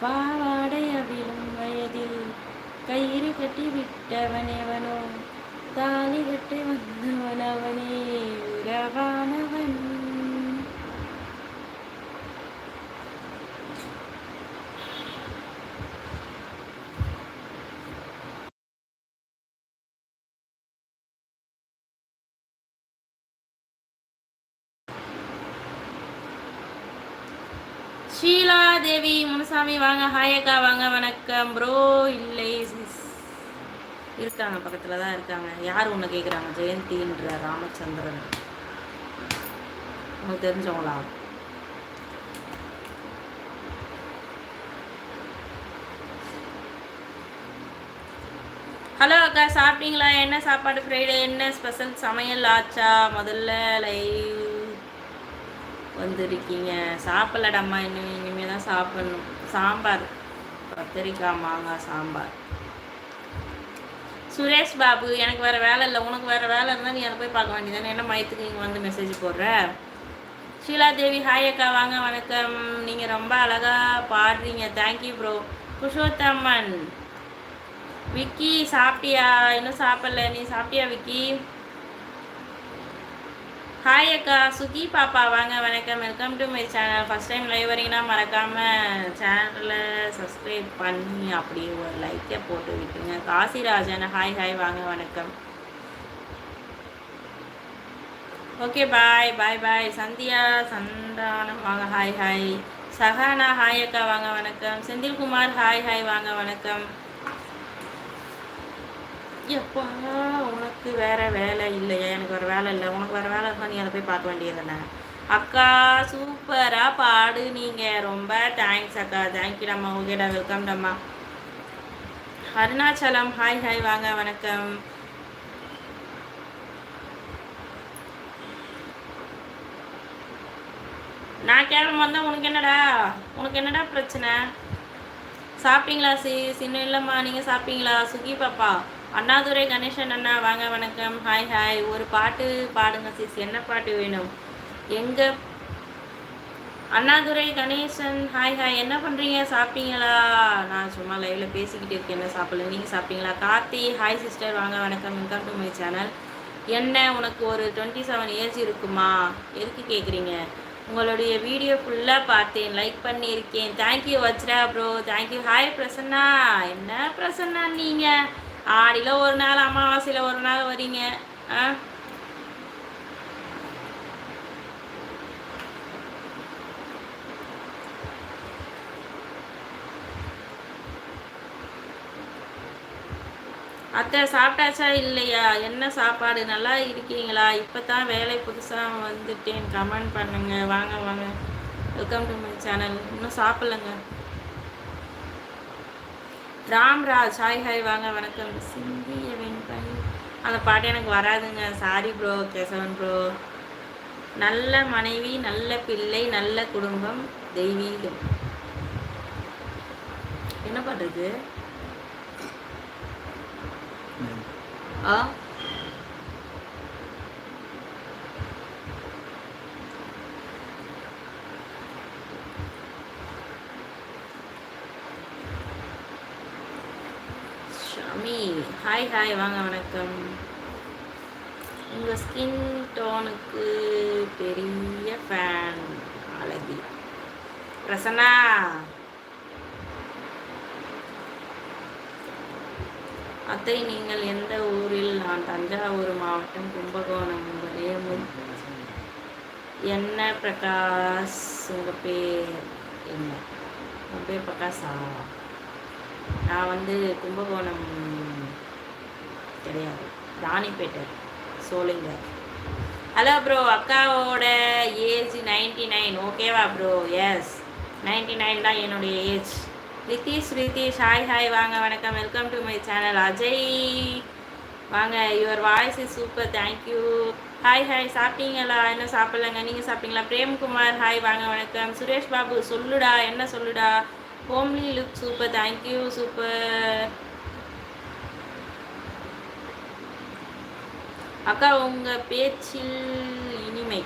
பாவாடை அவிழும் வயதில் கயிறு கட்டி விட்டவன் எவனோ தாலி கட்டி வந்தவன் ஷீலா தேவி முனுசாமி வாங்க ஹாயக்கா வாங்க வணக்கம். ப்ரோ இல்லை சிஸ் இருக்காங்க பக்கத்தில் தான் இருக்காங்க. யார் ஒன்று கேட்குறாங்க ஜெயந்தின்ற ராமச்சந்திரன். உங்களுக்கு தெரிஞ்சவங்களா? ஹலோ அக்கா சாப்பிட்டீங்களா? என்ன சாப்பாடு ஃப்ரைடே என்ன ஸ்பெஷல் சமையல் ஆச்சா? முதல்ல லைவ் வந்திருக்கீங்க. சாப்பிடலடாம்மா இன்னும் இனிமேல் தான் சாப்பிடணும். சாம்பார். கத்திரிக்காய் மாங்காய் சாம்பார். சுரேஷ் பாபு எனக்கு வேறு வேலை இல்லை. உனக்கு வேறு வேலை இருந்தால் நீ அதை போய் பார்க்க வேண்டியதானே என்ன மயத்துக்கு இங்கே வந்து மெசேஜ் போடுற? ஷீலா தேவி ஹாய் அக்கா. வாங்க வணக்கம். நீங்கள் ரொம்ப அழகாக பாடுறீங்க. தேங்க்யூ ப்ரோ குஷோத்தம்மன் விக்கி சாப்பிட்டியா? இன்னும் சாப்பிடல. நீ சாப்பிட்டியா விக்கி? ஹாய் அக்கா. சுகி பாப்பா. வாங்க வணக்கம். Welcome to my channel first time live வரீங்கன்னா மறக்காமல் சேனலை சப்ஸ்கிரைப் பண்ணி அப்படியே ஒரு லைக்கை போட்டு விட்டுருங்க. காசிராஜன் ஹாய் ஹாய் வாங்க வணக்கம். Okay bye bye bye Sandhya Santhanam. வாங்க ஹாய் ஹாய் சஹானா ஹாய் அக்கா. வாங்க வணக்கம். செந்தில்குமார் ஹாய் ஹாய் வாங்க வணக்கம். எப்பா உனக்கு வேற வேலை இல்லையா. எனக்கு வேற வேலை இல்லை. உனக்கு வேற வேலை இருந்தால் நீ அதை போய் பார்க்க வேண்டியது தானே? அக்கா சூப்பராக பாடு நீங்கள் ரொம்ப தேங்க்ஸ் அக்கா. தேங்க்யூ டம்மா. ஓகேடா வெல்கம் டம்மா. அருணாச்சலம் ஹாய் ஹாய் வாங்க. வணக்கம். நான் கேள்வி வந்தால் உனக்கு என்னடா? உனக்கு என்னடா பிரச்சனை? சாப்பிட்டீங்களா சி? சின்ன இல்லைம்மா. நீங்கள் சாப்பிட்டீங்களா? சுகி பாப்பா. அண்ணாதுரை கணேசன் அண்ணா வாங்க வணக்கம். ஹாய் ஹாய் ஒரு பாட்டு பாடுங்க சிஸ் என்ன பாட்டு வேணும்? எங்க? அண்ணாதுரை கணேசன். ஹாய் ஹாய் என்ன பண்ணுறீங்க சாப்பிட்டீங்களா? நான் சும்மா லைவில் பேசிக்கிட்டு இருக்கேன். என்ன சாப்பிடல? நீங்கள் சாப்பிட்டீங்களா? கார்த்தி ஹாய் சிஸ்டர் வாங்க வணக்கம். வெல்கம் டு மை சேனல் என்ன? உனக்கு ஒரு டுவெண்ட்டி செவன் ஏஜ் இருக்குமா? எதுக்கு கேட்குறீங்க உங்களுடைய வீடியோ ஃபுல்லாக பார்த்தேன். லைக் பண்ணியிருக்கேன். Thank you வச்ரா bro thank you hi Prasanna. என்ன பிரசன்னா நீங்கள் ஆடியில் ஒரு நாள் அமாவாசையில் ஒரு நாள் வரீங்க. ஆ? அத்தை சாப்பிட்டாச்சா இல்லையா? என்ன சாப்பாடு? நல்லா இருக்கீங்களா? இப்போ தான் வேலை புதுசாக வந்துட்டேன். கமெண்ட் பண்ணுங்க. வாங்க வாங்க. வெல்கம் டு மை சேனல் இன்னும் சாப்பிட்லங்க. ராம்ராஜ் ஹாய் ஹாய் வாங்க வணக்கம். சிந்திய வெண்பனி அந்த பாட்டு எனக்கு வராதுங்க. சாரி ப்ரோ கேசவன் ப்ரோ நல்ல மனைவி நல்ல பிள்ளை நல்ல குடும்பம் தெய்வீகம். என்ன பண்ணுறது ஆ? மீ ஹாய் ஹாய் வாங்க வணக்கம். உங்கள் ஸ்கின் டோனுக்கு பெரிய ஃபேன் அழகி. பிரசன்னா. அத்தை நீங்கள் எந்த ஊரில்? நான் தஞ்சாவூர் மாவட்டம் கும்பகோணம் வரையமும் என்ன பிரகாஷ் உங்கள் பேர்? என்ன? உங்கள் பேர் பிரகாஷா? நான் வந்து கும்பகோணம் கிடையாது. ராணிப்பேட்டை சோழிங்க ஹலோ ப்ரோ அக்காவோட ஏஜ் நைன்டி நைன் ஓகேவா ப்ரோ எஸ் நைன்டி நைன் தான் என்னுடைய age Riteesh Riteesh hi hi வாங்க வணக்கம். Welcome to my channel Ajay. வாங்க your voice is super thank you hi hi சாப்பிட்டீங்களா? என்ன சாப்பிட்லங்க? நீங்கள் சாப்பிட்டீங்களா? பிரேம்குமார் ஹாய் வாங்க வணக்கம். சுரேஷ் பாபு சொல்லுடா. என்ன சொல்லுடா? Homely look super thank you super அக்கா உங்கள் பேச்சில் இனிமை.